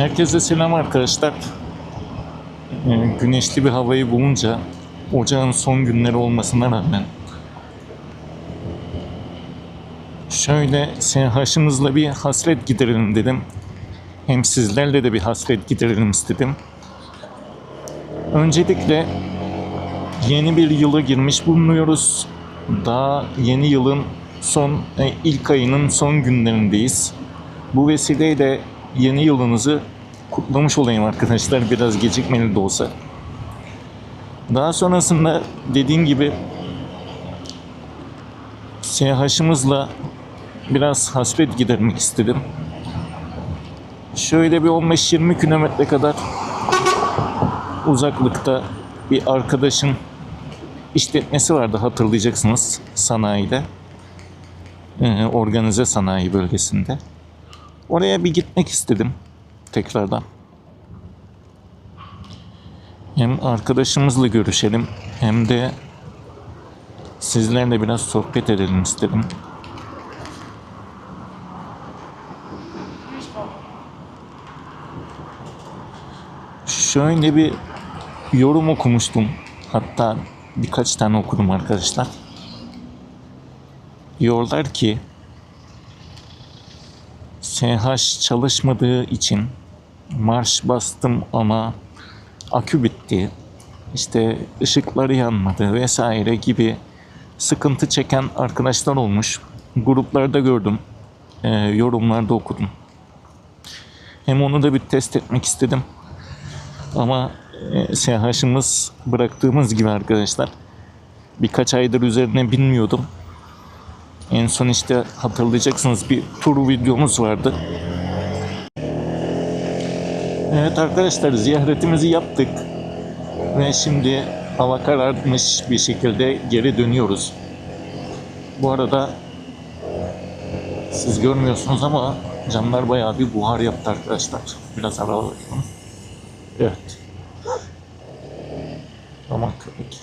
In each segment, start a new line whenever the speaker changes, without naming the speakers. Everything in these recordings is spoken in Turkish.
Herkese selam arkadaşlar. Ee, Güneşli bir havayı bulunca ocağın son günleri olmasına rağmen şöyle SH'ımızla bir hasret giderelim dedim. Hem sizlerle de bir hasret giderelim istedim. Öncelikle yeni bir yıla girmiş bulunuyoruz. Daha yeni yılın son e, ilk ayının son günlerindeyiz. Bu vesileyle yeni yılınızı kutlamış olayım arkadaşlar biraz gecikmeli de olsa. Daha sonrasında dediğim gibi SH'ımızla biraz hasret gidermek istedim. Şöyle bir 15-20 kilometre kadar uzaklıkta bir arkadaşın işletmesi vardı hatırlayacaksınız sanayide. Ee, organize sanayi bölgesinde. Oraya bir gitmek istedim tekrardan. Hem arkadaşımızla görüşelim hem de sizlerle biraz sohbet edelim istedim. Şöyle bir yorum okumuştum. Hatta birkaç tane okudum arkadaşlar. Diyorlar ki SH çalışmadığı için marş bastım ama akü bitti. İşte ışıkları yanmadı vesaire gibi sıkıntı çeken arkadaşlar olmuş. Gruplarda gördüm. e, yorumlarda okudum. Hem onu da bir test etmek istedim. Ama e, SH'ımız bıraktığımız gibi arkadaşlar. Birkaç aydır üzerine binmiyordum. En son işte hatırlayacaksınız bir tur videomuz vardı. Evet arkadaşlar ziyaretimizi yaptık. Ve şimdi hava kararmış bir şekilde geri dönüyoruz. Bu arada siz görmüyorsunuz ama camlar bayağı bir buhar yaptı arkadaşlar. Biraz ara. Evet. Aman köpek.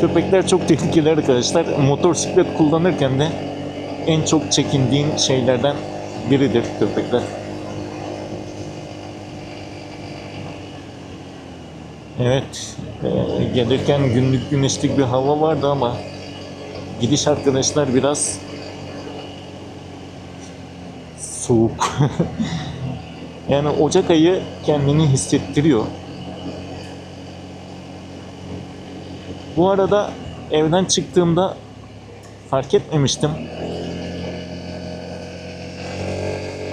Köpekler çok tehlikeli arkadaşlar. Motosiklet kullanırken de en çok çekindiğim şeylerden biridir köpekler. Evet, e, gelirken günlük güneşlik bir hava vardı ama gidiş arkadaşlar biraz soğuk. yani Ocak ayı kendini hissettiriyor. Bu arada evden çıktığımda fark etmemiştim.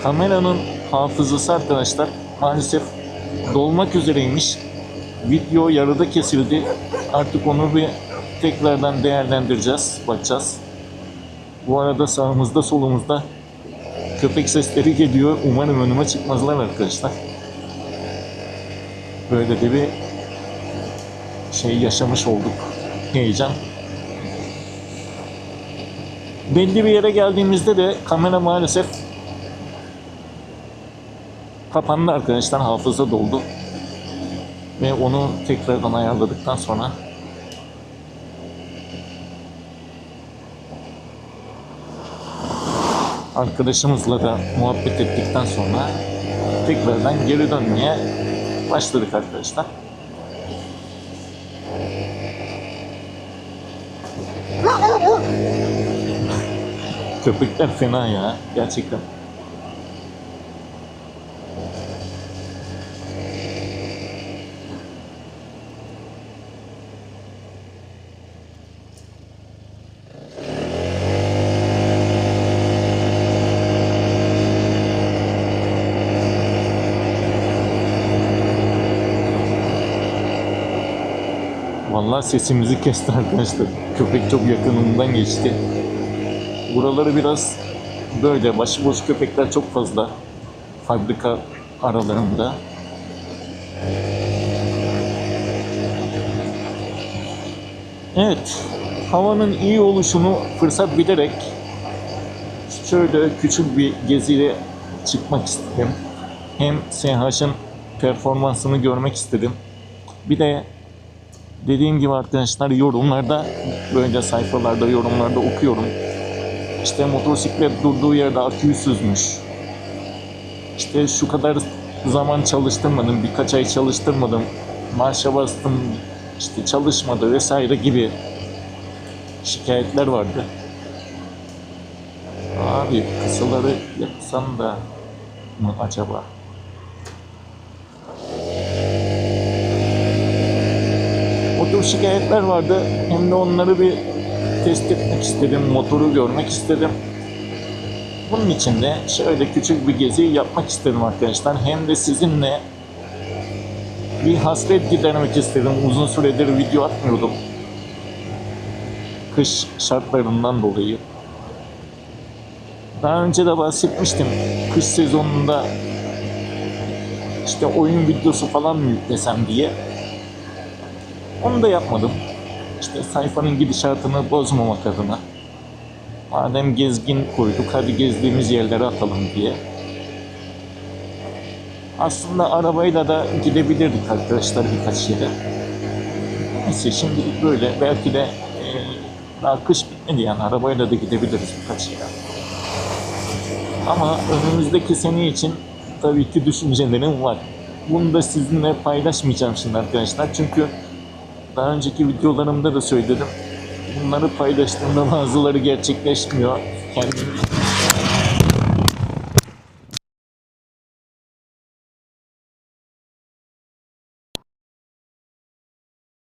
Kameranın hafızası arkadaşlar maalesef dolmak üzereymiş. Video yarıda kesildi. Artık onu bir tekrardan değerlendireceğiz, bakacağız. Bu arada sağımızda solumuzda köpek sesleri geliyor. Umarım önüme çıkmazlar arkadaşlar. Böyle de bir şey yaşamış olduk. Heyecan. Belli bir yere geldiğimizde de kamera maalesef kapandı arkadaşlar. Hafıza doldu. Ve onu tekrardan ayarladıktan sonra arkadaşımızla da muhabbet ettikten sonra tekrardan geri dönmeye başladık arkadaşlar. Köpekler fena ya gerçekten. Vallahi sesimizi kesti arkadaşlar. Köpek çok yakınından geçti. Buraları biraz böyle başıboş köpekler çok fazla. Fabrika aralarında. Evet, havanın iyi oluşunu fırsat bilerek şöyle küçük bir geziye çıkmak istedim. Hem SH'ın performansını görmek istedim. Bir de dediğim gibi arkadaşlar yorumlarda böyle sayfalarda yorumlarda okuyorum. İşte motosiklet durduğu yerde aküyü süzmüş. İşte şu kadar zaman çalıştırmadım, birkaç ay çalıştırmadım. Marşa bastım, işte çalışmadı vesaire gibi şikayetler vardı. Abi kısaları yapsam da mı acaba? Tür şikayetler vardı. Hem de onları bir test etmek istedim, motoru görmek istedim. Bunun için de şöyle küçük bir gezi yapmak istedim arkadaşlar. Hem de sizinle bir hasret gidermek istedim. Uzun süredir video atmıyordum. Kış şartlarından dolayı. Daha önce de bahsetmiştim. Kış sezonunda işte oyun videosu falan mı yüklesem diye. Onu da yapmadım. İşte sayfanın gidişatını bozmamak adına. Madem gezgin koyduk hadi gezdiğimiz yerlere atalım diye. Aslında arabayla da gidebilirdik arkadaşlar birkaç yere. Neyse şimdilik böyle. Belki de e, daha kış bitmedi yani arabayla da gidebiliriz birkaç yere. Ama önümüzdeki sene için tabii ki düşüncelerim var. Bunu da sizinle paylaşmayacağım şimdi arkadaşlar. Çünkü daha önceki videolarımda da söyledim. Bunları paylaştığımda bazıları gerçekleşmiyor. Kendimi